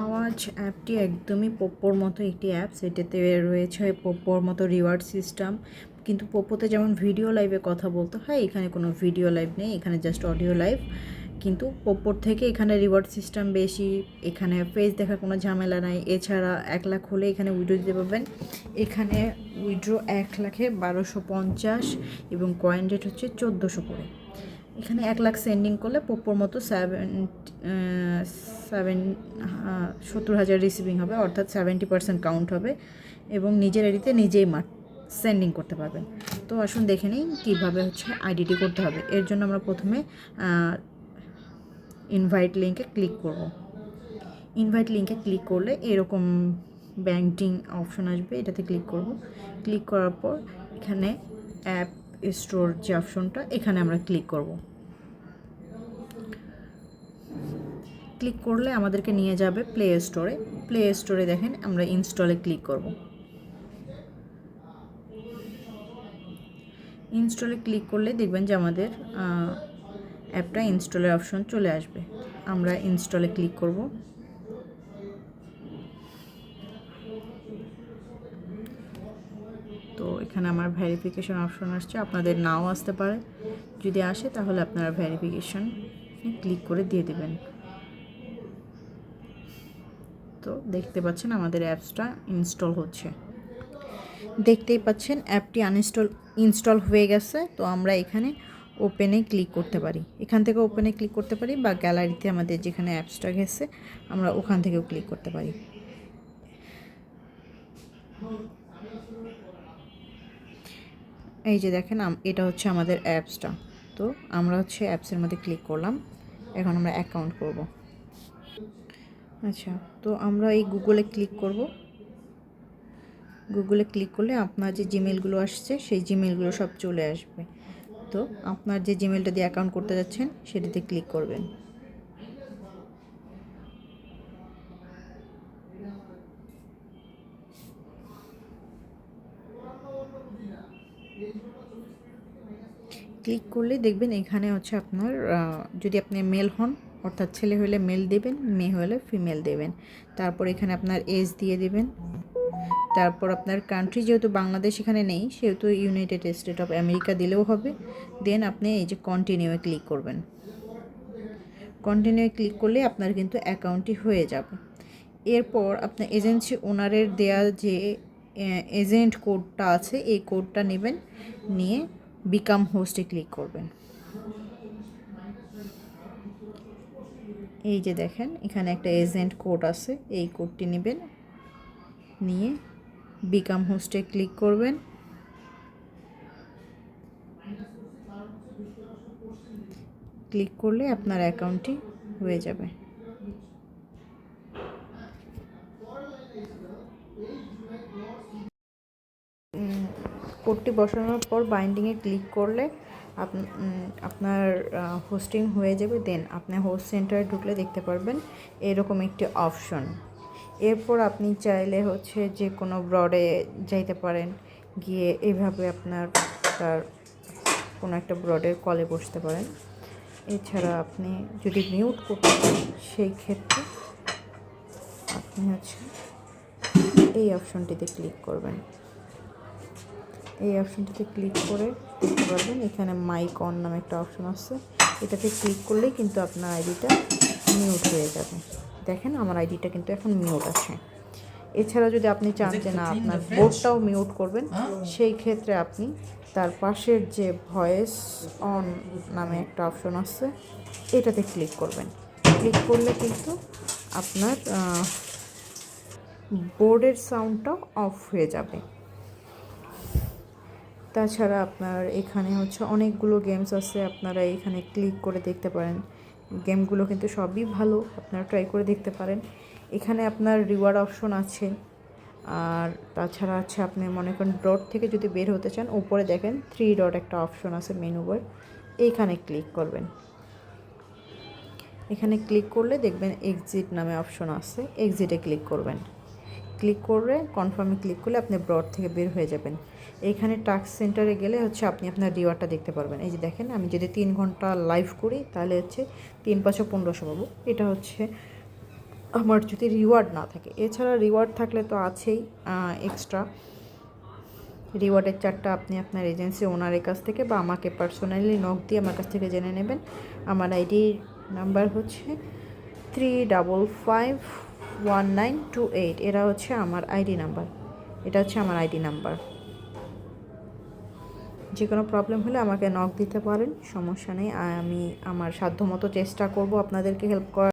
আওয়াজ অ্যাপটি একদমই পোপ্পোর মতো একটি অ্যাপস এটাতে রয়েছে পোপ্পোর মতো রিওয়ার্ড সিস্টেম। কিন্তু পোপ্পোতে যেমন ভিডিও লাইভে কথা বলতে হয়, এখানে কোনো ভিডিও লাইভ নেই, এখানে জাস্ট অডিও লাইভ। কিন্তু পোপ্পোর থেকে এখানে রিওয়ার্ড সিস্টেম বেশি, এখানে ফেস দেখার কোনো ঝামেলা নাই। এছাড়া এক লাখ হলে এখানে উইড্রো দিতে পারবেন। এখানে উইড্রো এক লাখে বারোশো পঞ্চাশ এবং কয়েন রেট হচ্ছে চোদ্দোশো করে। এখানে এক লাখ সেন্ডিং করলে পোপ্পোর মতো সেভেন সেভেন সত্তর হাজার রিসিভিং হবে, অর্থাৎ সেভেন্টি পার্সেন্ট কাউন্ট হবে এবং নিজের আইডিতে নিজেই মার সেন্ডিং করতে পারবেন। তো আসুন দেখে নিই কীভাবে হচ্ছে আইডিটি করতে হবে। এর জন্য আমরা প্রথমে ইনভাইট লিঙ্কে ক্লিক করব। ইনভাইট লিঙ্কে ক্লিক করলে এরকম ব্যাংকিং অপশন আসবে, এটাতে ক্লিক করব। ক্লিক করার পর এখানে অ্যাপ স্টোর যে অপশনটা এখানে আমরা ক্লিক করব। ক্লিক করলে আমাদেরকে নিয়ে যাবে প্লে স্টোরে প্লে স্টোরে দেখেন আমরা ইনস্টলে ক্লিক করব। ইনস্টলে ক্লিক করলে দেখবেন যে আমাদের অ্যাপটা ইনস্টলের অপশন চলে আসবে। আমরা ইনস্টলে ক্লিক করব। এখানে আমার ভেরিফিকেশন অপশন আসছে, আপনাদের নাও আসতে পারে। যদি আসে, তাহলে আপনারা ভেরিফিকেশন ক্লিক করে দিয়ে দেবেন। তো দেখতে পাচ্ছেন আমাদের অ্যাপসটা ইনস্টল হচ্ছে। দেখতেই পাচ্ছেন অ্যাপটি আনইনস্টল ইনস্টল হয়ে গেছে, তো আমরা এখানে ওপেনে ক্লিক করতে পারি। এখান থেকে ওপেনে ক্লিক করতে পারি বা গ্যালারিতে আমাদের যেখানে অ্যাপসটা গেছে, আমরা ওখান থেকেও ক্লিক করতে পারি। এই যে দেখেন এটা হচ্ছে আমাদের অ্যাপসটা। তো আমরা হচ্ছে অ্যাপসের মধ্যে ক্লিক করলাম। এখন আমরা অ্যাকাউন্ট করব। আচ্ছা তো আমরা এই গুগলে ক্লিক করব। গুগলে ক্লিক করলে আপনার যে জিমেলগুলো আসছে, সেই জিমেলগুলো সব চলে আসবে। তো আপনার যে জিমেলটা দিয়ে অ্যাকাউন্ট করতে যাচ্ছেন, সেটাতে ক্লিক করবেন। ক্লিক করলে দেখবেন এখানে হচ্ছে আপনার যদি আপনি মেল হন, অর্থাৎ ছেলে হলে মেল দেবেন, মেয়ে হলে ফিমেল দেবেন। তারপর এখানে আপনার এজ দিয়ে দেবেন। তারপর আপনার কান্ট্রি যেহেতু বাংলাদেশ এখানে নেই, সেহেতু ইউনাইটেড স্টেট অফ আমেরিকা দিলেও হবে। দেন আপনি এই যে কন্টিনিউয়ে ক্লিক করবেন। কন্টিনিউয়ে ক্লিক করলে আপনার কিন্তু অ্যাকাউন্টটি হয়ে যাবে। এরপর আপনার এজেন্সি ওনারের দেয়া যে এজেন্ট কোডটা আছে, এই কোডটা নেবেন। নিয়ে বিকাম হোস্টে ক্লিক করবেন। এই যে দেখেন, এখানে একটা এজেন্ট কোড আছে, এই কোডটি নেবেন। নিয়ে বিকাম হোস্টে ক্লিক করবেন। ক্লিক করলে আপনার অ্যাকাউন্টটি হয়ে যাবে। কোডটি বসানোর পর বাইন্ডিংয়ে ক্লিক করলে আপনার হোস্টিং হয়ে যাবে। দেন আপনি হোস্ট সেন্টারে ঢুকলে দেখতে পারবেন এরকম একটি অপশন এরপর আপনি চাইলে হচ্ছে যে কোনো ব্রডে যাইতে পারেন। গিয়ে এভাবে আপনার, তার কোনো একটা ব্রডের কলে বসতে পারেন। এছাড়া আপনি যদি মিউট করতে সেই ক্ষেত্রে আপনি হচ্ছে এই অপশনটিতে ক্লিক করবেন। এই অপশনটিতে ক্লিক করে দেখতে পারবেন এখানে মাইক অন নামে একটা অপশন আছে। এটাতে ক্লিক করলেই কিন্তু আপনার আইডিটা মিউট হয়ে যাবে। দেখেন আমার আইডিটা কিন্তু এখন মিউট আছে। এছাড়া যদি আপনি চান যে না আপনার বোর্ডটাও মিউট করবেন সেই ক্ষেত্রে আপনি তার পাশের যে ভয়েস অন নামে একটা অপশন আছে এটাতে ক্লিক করবেন। ক্লিক করলে কিন্তু আপনার বোর্ডের সাউন্ডটাও অফ হয়ে যাবে। তাছাড়া আপনার এখানে হচ্ছে অনেকগুলো গেমস আছে, আপনারা এখানে ক্লিক করে দেখতে পারেন। গেমগুলো কিন্তু সবই ভালো, আপনারা ট্রাই করে দেখতে পারেন। এখানে আপনার রিওয়ার্ড অপশন আছে, আর তাছাড়া আছে আপনি মনে করেন ডট থেকে যদি বের হতে চান, উপরে দেখেন থ্রি ডট একটা অপশন আছে মেনু বার এইখানে ক্লিক করবেন। এখানে ক্লিক করলে দেখবেন এক্সিট নামে অপশন আছে এক্সিটে ক্লিক করবেন। ক্লিক করে কনফার্মে ক্লিক করলে আপনি ব্রড থেকে বের হয়ে যাবেন। এইখানে টাস্ক সেন্টারে গেলে হচ্ছে আপনি আপনার রিওয়ার্ডটা দেখতে পারবেন। এই যে দেখেন, আমি যদি তিন ঘণ্টা লাইভ করি, তাহলে হচ্ছে তিন পাঁচশো পনেরোশো পাবো। এটা হচ্ছে আমার যদি রিওয়ার্ড না থাকে। এছাড়া রিওয়ার্ড থাকলে তো আছেই এক্সট্রা রিওয়ার্ডের চারটা আপনি আপনার এজেন্সি ওনারের কাছ থেকে বা আমাকে পার্সোনালি নক দিয়ে আমার কাছ থেকে জেনে নেবেন। আমার আইডি নাম্বার হচ্ছে three double five one nine two eight এরা হচ্ছে আমার আইডি নাম্বার এটা হচ্ছে আমার আইডি নাম্বার যে কোনো প্রবলেম হলে আমাকে নক দিতে পারেন, সমস্যা নেই। আমি আমার সাধ্যমতো চেষ্টা করব আপনাদেরকে হেল্প করার।